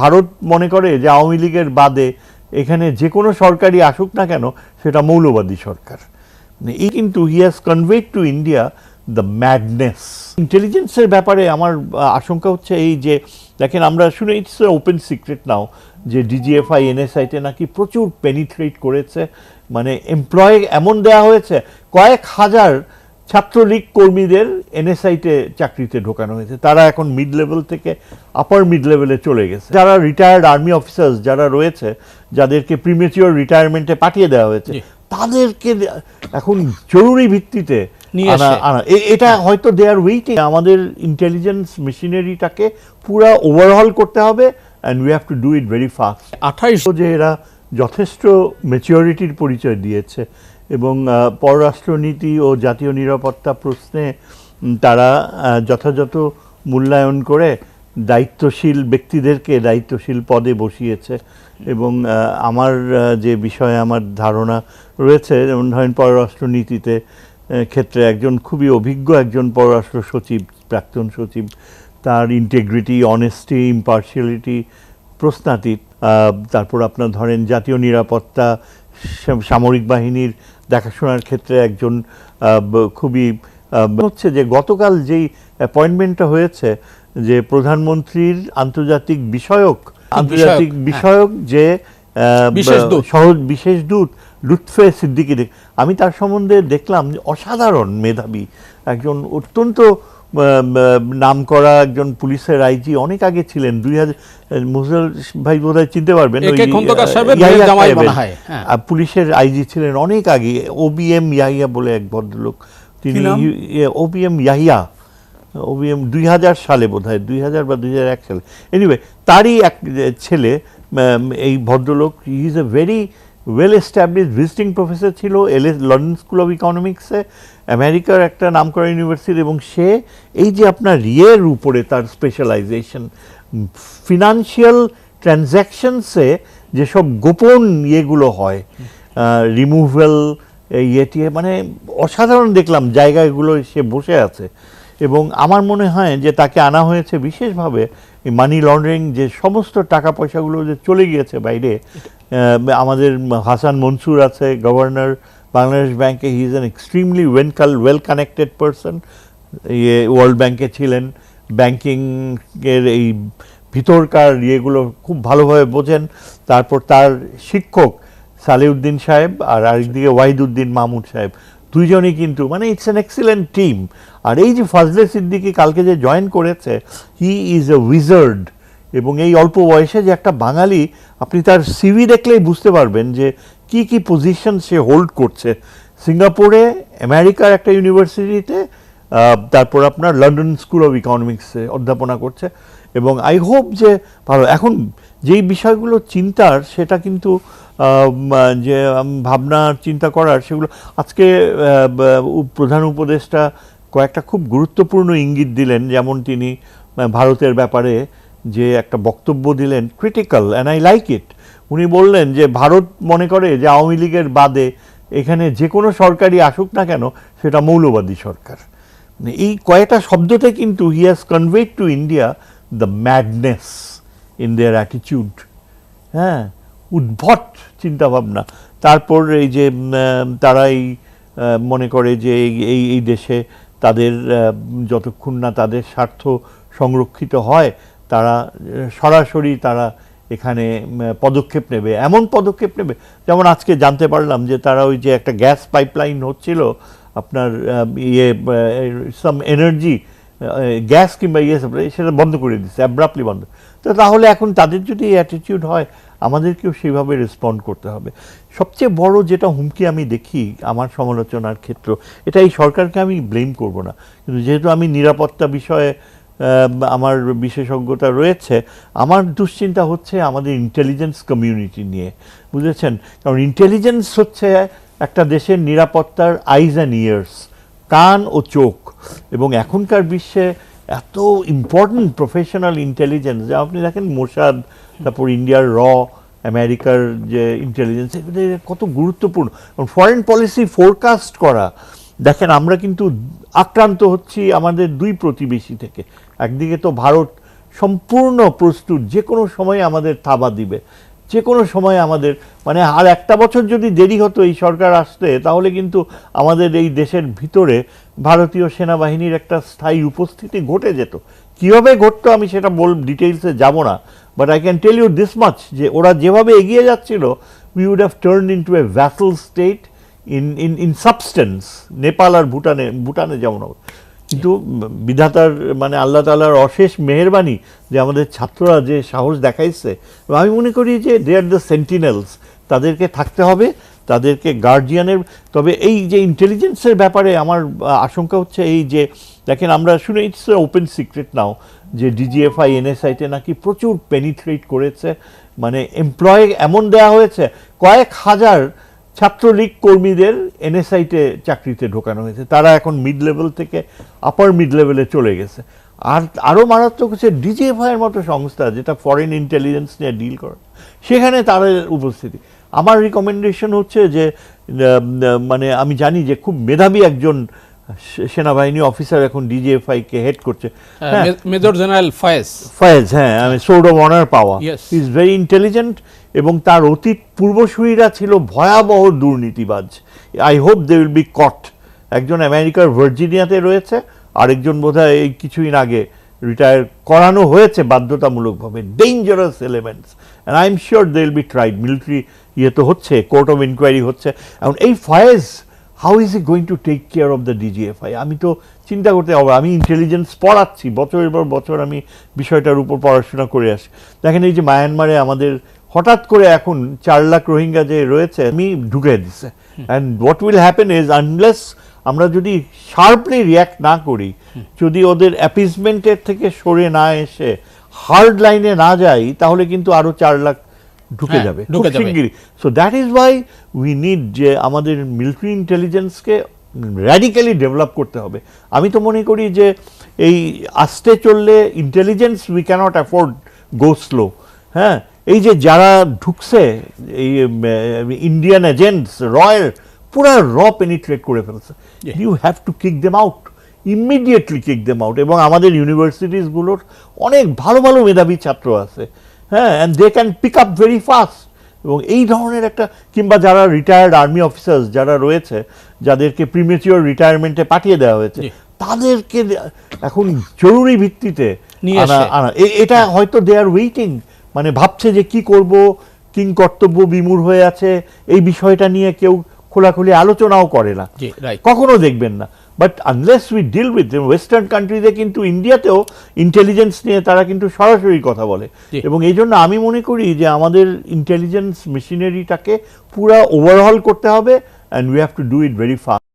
ভারত মনে করে যে আওয়ামী লীগের বাদে এখানে যে কোনো সরকারি আসুক না কেন, সেটা মৌলবাদী সরকার। মানে এই কিন্তু he has conveyed to India the madness ইন্টেলিজেন্সের ব্যাপারে আমার আশঙ্কা হচ্ছে এই যে, দেখেন আমরা শুনে ইটস ওপেন সিক্রেট নাও যে ডিজিএফআই এনএসআইতে নাকি প্রচুর পেনিট্রেট করেছে। মানে এমপ্লয় এমন দেয়া হয়েছে, কয়েক হাজার ছাত্রলীগ কর্মীদের এনএসআইতে চাকরিতে ঢোকানো হয়েছে। তারা এখন মিড লেভেল থেকে আপার মিড লেভেলে চলে গেছে। যারা রিটায়ার্ড আর্মি অফিসার্স যারা রয়েছে যাদেরকে প্রিমেচিওর রিটায়ারমেন্টে পাঠিয়ে দেওয়া হয়েছে তাদেরকে এখন জরুরি ভিত্তিতে এটা হয়তো দেয়ার ওয়েটিং আমাদের ইন্টেলিজেন্স মেশিনারিটাকে পুরা ওভারহল করতে হবে and we have to do it very fast আঠাইশ যে এরা যথেষ্ট ম্যাচিওরিটির পরিচয় দিয়েছে। এবং পররাষ্ট্রনীতি ও জাতীয় নিরাপত্তা প্রশ্নে তারা যথাযথ মূল্যায়ন করে দায়িত্বশীল ব্যক্তিদেরকে দায়িত্বশীল পদে বসিয়েছে। এবং আমার যে বিষয়ে আমার ধারণা রয়েছে, যেমন ধরেন পররাষ্ট্রনীতিতে ক্ষেত্রে একজন খুবই অভিজ্ঞ একজন পররাষ্ট্র সচিব, প্রাক্তন সচিব, তার ইন্টেগ্রিটি অনেস্টি ইম্পার্শিয়ালিটি প্রশ্নাতীত। তারপর আপনার ধরেন জাতীয় নিরাপত্তা সামরিক বাহিনীর দেখাশোনার ক্ষেত্রে একজন খুবই হচ্ছে যে গতকাল যেই অ্যাপয়েন্টমেন্টটা হয়েছে যে প্রধানমন্ত্রীর আন্তর্জাতিক বিষয়ক আন্তর্জাতিক হ্যাঁ। বিষয়ক যে সহজ বিশেষ দূত লুৎফে সিদ্দিকি আমি তার সম্বন্ধে দেখলাম অসাধারণ মেধাবী একজন অত্যন্ত নাম করা একজন পুলিশের আইজি অনেক আগে ছিলেন দুই হাজার মুজাল ভাই বোধহয় চিনতে পারবেন হয়, হ্যাঁ। পুলিশের আইজি ছিলেন অনেক আগে ওবিএম ইয়াহিয়া বলে এক ভদ্রলোক তিনি নাম? ওবিএম ইয়াহিয়া ওবিএম দুই হাজার সালে বোধ হয় দুই হাজার বা দুই হাজার এক সালে এনিওয়ে তারই এক ছেলে এই ভদ্রলোক he is a very well establish visiting professor ছিল এল লন্ডন স্কুল অফ ইকোনমিক্সে আমেরিকার একটা নামকরা ইউনিভার্সিটি এবং সে এই যে আপনার ইয়ের উপরে তার স্পেশালাইজেশন ফিনান্সিয়াল ট্রানজ্যাকশনসে যেসব গোপন ইয়েগুলো হয় রিমুভাল ইয়েটি মানে অসাধারণ দেখলাম জায়গাগুলো সে বসে আছে। এবং আমার মনে হয় যে তাকে আনা হয়েছে বিশেষভাবে মানি লন্ডারিং যে সমস্ত টাকা পয়সাগুলো যে চলে গিয়েছে বাইরে আমাদের হাসান মনসুর আছে, গভর্নর, বাংলাদেশ ব্যাংকে he is an extremely well well connected person ইয়ে ওয়ার্ল্ড ব্যাংকে ছিলেন। ব্যাংকিংয়ের এই ভিতরকার ইয়েগুলো খুব ভালোভাবে বোঝেন। তারপর তার শিক্ষক সালেউদ্দিন সাহেব আর আরেকদিকে ওয়াহিদুদ্দিন মাহমুদ সাহেব। দুইজনই কিন্তু মানে ইটস অ্যান এক্সিলেন্ট টিম আর এই যে ফজলে সিদ্দিকি কালকে যে জয়েন করেছে হি ইজ এ উইজার্ড এবং এই অল্প বয়সে যে একটা বাঙালি আপনি তার সিভি দেখলেই বুঝতে পারবেন যে কি কি পজিশন সে হোল্ড করছে। সিঙ্গাপুরে আমেরিকার একটা ইউনিভার্সিটিতে তারপর আপনার লন্ডন স্কুল অফ ইকোনমিক্সে অধ্যাপনা করছে। এবং আই হোপ যে ভালো এখন যেই বিষয়গুলো চিন্তার সেটা কিন্তু যে উম, ভাবনার চিন্তা করার সেগুলো আজকে প্রধান উপদেষ্টা কয়েকটা খুব গুরুত্বপূর্ণ ইঙ্গিত দিলেন যেমন তিনি ভারতের ব্যাপারে। যে একটা বক্তব্য দিলেন critical and I like it উনি বললেন যে, ভারত মনে করে যে, আওয়ামী লীগের বাদে এখানে যে কোনো সরকারই আসুক না কেন, সেটা মৌলবাদী সরকার। মানে এই কয়েকটা শব্দতে কিন্তু he has conveyed to India the madness in their attitude হ্যাঁ উদ্ভট চিন্তাভাবনা। তারপর এই যে তারা এই মনে করে যে, এই এই দেশে তাদের যতক্ষণ না তাদের স্বার্থ সংরক্ষিত হয় তারা, সরাসরি তারা এখানে পদক্ষেপ নেবে। এমন পদক্ষেপ নেবে, যেমন আজকে জানতে পারলাম যে তারা ওই যে একটা গ্যাস পাইপলাইন হচ্ছিল, আপনার ইয়ে সাম এনার্জি গ্যাস কিংবা ইয়ে সেটা বন্ধ করে দিচ্ছে অ্যাব্রাপলি বন্ধ। তো তাহলে এখন তাদের যদি এই অ্যাটিটিউড হয়, আমাদেরকেও সেইভাবে রেসপন্ড করতে হবে। সবচেয়ে বড় যেটা হুমকি আমি দেখি আমার সমালোচনার ক্ষেত্র, এটা এই সরকারকে আমি ব্লেম করব না। কিন্তু যেহেতু আমি নিরাপত্তা বিষয়ে আমার বিশেষজ্ঞতা রয়েছে। আমার দুশ্চিন্তা হচ্ছে আমাদের ইন্টেলিজেন্স কমিউনিটি নিয়ে, বুঝেছেন? কারণ ইন্টেলিজেন্স হচ্ছে একটা দেশের নিরাপত্তার আইজ অ্যান্ড ইয়ার্স কান ও চোখ। এবং এখনকার বিশ্বে এত ইম্পর্টেন্ট প্রফেশনাল ইন্টেলিজেন্স যা আপনি দেখেন মোসাদ তারপর ইন্ডিয়ার র, আমেরিকার যে ইন্টেলিজেন্স এগুলো কত গুরুত্বপূর্ণ। ফরেন পলিসি ফোরকাস্ট করা, দেখেন আমরা কিন্তু আক্রান্ত হচ্ছি আমাদের দুই প্রতিবেশী থেকে। একদিকে তো ভারত সম্পূর্ণ প্রস্তুত, যে কোনো সময় আমাদের থাবা দিবে, যে কোনো সময় আমাদের মানে আর একটা বছর যদি দেরি হতো এই সরকার আসতে, তাহলে কিন্তু আমাদের এই দেশের ভিতরে ভারতীয় সেনাবাহিনীর একটা স্থায়ী উপস্থিতি ঘটে যেত কীভাবে ঘটতো আমি সেটা বল ডিটেলসে যাব না but I can tell you this much যে ওরা যেভাবে এগিয়ে যাচ্ছিল we would have turn in to a vassal state in in in substance Nepal আর ভুটানে ভুটানে যেমন। কিন্তু বিধাতার মানে আল্লাহ তালার অশেষ মেহেরবানি যে আমাদের ছাত্ররা যে সাহস দেখাইছে আমি মনে করি যে দে আর দ্য সেন্টিনেলস তাদেরকে থাকতে হবে, তাদেরকে গার্জিয়ানের তবে এই যে ইন্টেলিজেন্সের ব্যাপারে আমার আশঙ্কা হচ্ছে এই যে, দেখেন আমরা শুনে ইটস ওপেন সিক্রেট নাও যে ডিজিএফআই এনএসআইতে নাকি প্রচুর পেনিট্রেট করেছে মানে এমপ্লয় এমন দেয়া হয়েছে, কয়েক হাজার ছাত্রলীগ কর্মীদের এনএসআইতে চাকরিতে ঢোকানো হয়েছে। তারা এখন মিড লেভেল থেকে আপার মিড লেভেলে চলে গেছে। আর আরও মারাত্মক হচ্ছে ডিজিএফআইয়ের মতো সংস্থা যেটা ফরেন ইন্টেলিজেন্স নিয়ে ডিল করে। সেখানে তাদের উপস্থিতি। আমার রিকমেন্ডেশন হচ্ছে যে মানে আমি জানি যে খুব মেধাবী একজন সেনাবাহিনী অফিসার এখন ডিজিএফআই কে হেড করছে হ্যাঁ, মেজর জেনারেল ফয়েজ। ফয়েজ হ্যাঁ আমি সোর্ড অফ অনার পাওয়া. ইজ ভেরি ইন্টেলিজেন্ট এবং তার অতীত পূর্বসূরীরা ছিল ভয়াবহ দুর্নীতিবাজ। I hope they will be caught একজন আমেরিকার ভার্জিনিয়াতে রয়েছে আরেকজন বোধহয় এই কিছুদিন আগে রিটায়ার করানো হয়েছে বাধ্যতামূলকভাবে। Dangerous elements and I am sure they will be tried military ইয়ে তো হচ্ছে কোর্ট অফ ইনকোয়ারি হচ্ছে। এখন এই Faiz how is he going to take care of the DGFI আমি তো চিন্তা করতে হবে আমি ইন্টেলিজেন্স পড়াচ্ছি, বছরের পর বছর আমি বিষয়টার উপর পড়াশোনা করে আসি দেখেন এই যে মায়ানমারে আমাদের হঠাৎ করে এখন চার লাখ রোহিঙ্গা যে রয়েছে, আমি ঢুকে দিছে। And what will happen is unless আমরা যদি শার্পলি রিয়াক্ট না করি, যদি ওদের অ্যাপিসমেন্টের থেকে সরে না এসে হার্ড লাইনে না যাই, তাহলে কিন্তু আরও চার লাখ ঢুকে হ্যাঁ, যাবে ঢুকে শিগগিরই। So that is why we need যে আমাদের মিলিটারি ইন্টেলিজেন্সকে র্যাডিক্যালি ডেভেলপ করতে হবে। আমি তো মনে করি যে এই আস্তে চললে intelligence we cannot afford go slow হ্যাঁ এই যে যারা ঢুকছে এই ইন্ডিয়ান এজেন্টস রয়্যাল পুরা র পেনিট্রেট করে ফেলছে। You have to kick them out immediately kick them out এবং আমাদের ইউনিভার্সিটিসগুলোর অনেক ভালো ভালো মেধাবী ছাত্র আছে। হ্যাঁ and they can pick up very fast এবং এই ধরনের একটা কিংবা যারা রিটায়ার্ড আর্মি অফিসার্স যারা রয়েছে যাদেরকে প্রিমেচিওর রিটায়ারমেন্টে পাঠিয়ে দেওয়া হয়েছে তাদেরকে এখন জরুরি ভিত্তিতে নিয়ে আনা এটা হয়তো দে আর ওয়েটিং মানে ভাবছে যে কি করব কিং কর্তব্য বিমূর হয়ে আছে এই বিষয়টা নিয়ে কেউ খোলাখুলি আলোচনাও করে না। কখনো দেখবেন না। But unless we deal with western কান্ট্রিজে কিন্তু ইন্ডিয়াতেও ইন্টেলিজেন্স নিয়ে তারা কিন্তু সরাসরি কথা বলে। এবং এই জন্য আমি মনে করি যে আমাদের ইন্টেলিজেন্স মেশিনারিটাকে পুরা ওভারহল করতে হবে and we have to do it very fast